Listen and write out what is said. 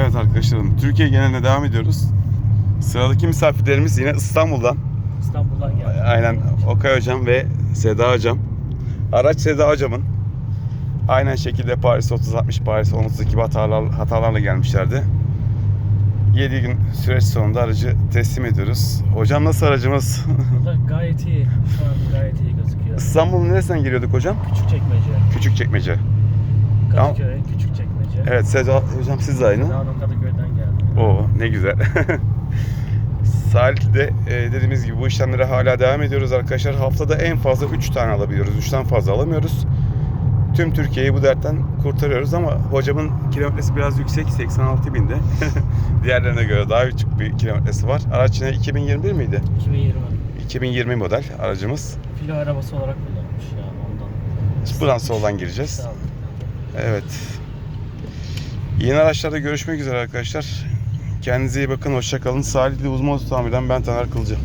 Evet arkadaşlarım, Türkiye geneline devam ediyoruz. Sıradaki misafirlerimiz yine İstanbul'dan. İstanbul'dan geldi. Aynen Okay Hocam ve Seda Hocam. Araç Seda Hocam'ın. Aynen şekilde Paris 3060 Paris 1032 gibi hatalar, hatalarla gelmişlerdi. 7 gün süreç sonunda aracı teslim ediyoruz. Hocam nasıl aracımız? Valla gayet iyi. Şu an gayet iyi gözüküyor. İstanbul'un neresinden giriyorduk hocam? Küçük çekmece. Küçükçekmece. Kadıköy, küçük çekmece. Evet Seda Hocam siz de aynı. Dağın Kadıköy'den geldi. Oo ne güzel. Salih'te e, dediğimiz gibi bu işlemlere hala devam ediyoruz arkadaşlar. Haftada en fazla 3 tane alabiliyoruz. 3'ten fazla alamıyoruz. Tüm Türkiye'yi bu dertten kurtarıyoruz ama hocamın kilometresi biraz yüksek 86 binde. Diğerlerine göre daha küçük bir kilometresi var. Araç yine 2021 miydi? 2020. 2020 model aracımız. Filo arabası olarak kullanılmış ya ondan. Buradan soldan gireceğiz. Evet. Yeni araçlarda görüşmek üzere arkadaşlar. Kendinize iyi bakın. Hoşçakalın. Salihli Uzman Tamir'den ben Taner Kılcı.